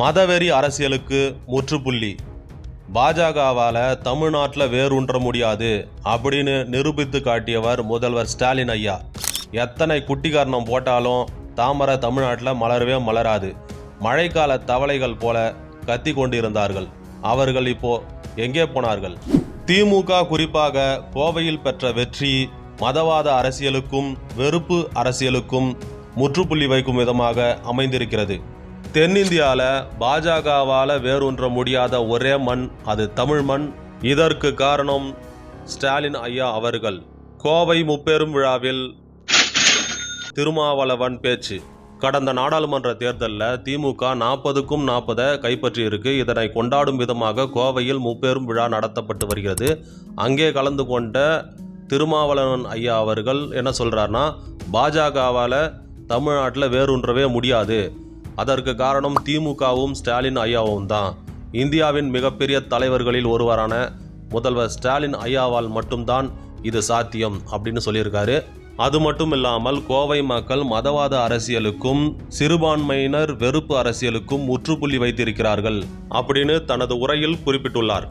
மதவெறி அரசியலுக்கு முற்றுப்புள்ளி. பாஜகவால் தமிழ்நாட்டில் வேரூன்ற முடியாது அப்படின்னு நிரூபித்து காட்டியவர் முதல்வர் ஸ்டாலின் ஐயா. எத்தனை குட்டிகாரணம் போட்டாலும் தாமரை தமிழ்நாட்டில் மலரவே மலராது. மழைக்கால தவளைகள் போல கத்தி கொண்டிருந்தார்கள். அவர்கள் இப்போ எங்கே போனார்கள்? திமுக குறிப்பாக கோவையில் பெற்ற வெற்றி மதவாத அரசியலுக்கும் வெறுப்பு அரசியலுக்கும் முற்றுப்புள்ளி வைக்கும் விதமாக அமைந்திருக்கிறது. தென்னிந்தியாவில் பாஜகவால் வேரூன்ற முடியாத ஒரே மண் அது தமிழ் மண். இதற்கு காரணம் ஸ்டாலின் ஐயா அவர்கள். கோவை முப்பெரும் விழாவில் திருமாவளவன் பேச்சு. கடந்த நாடாளுமன்ற தேர்தலில் திமுக நாற்பதுக்கும் நாற்பதை கைப்பற்றியிருக்கு. இதனை கொண்டாடும் விதமாக கோவையில் முப்பெரும் விழா நடத்தப்பட்டு வருகிறது. அங்கே கலந்து கொண்ட திருமாவளவன் ஐயா அவர்கள் என்ன சொல்கிறாருன்னா பாஜகவால் தமிழ்நாட்டில் வேரூன்றவே முடியாது. அதற்கு காரணம் திமுகவும் ஸ்டாலின் ஐயாவும் தான். இந்தியாவின் மிகப்பெரிய தலைவர்களில் ஒருவரான முதல்வர் ஸ்டாலின் ஐயாவால் மட்டும்தான் இது சாத்தியம் அப்படின்னு சொல்லியிருக்காரு. அது மட்டும் இல்லாமல் கோவை மக்கள் மதவாத அரசியலுக்கும் சிறுபான்மையினர் வெறுப்பு அரசியலுக்கும் முற்றுப்புள்ளி வைத்திருக்கிறார்கள் அப்படின்னு தனது உரையில் குறிப்பிட்டுள்ளார்.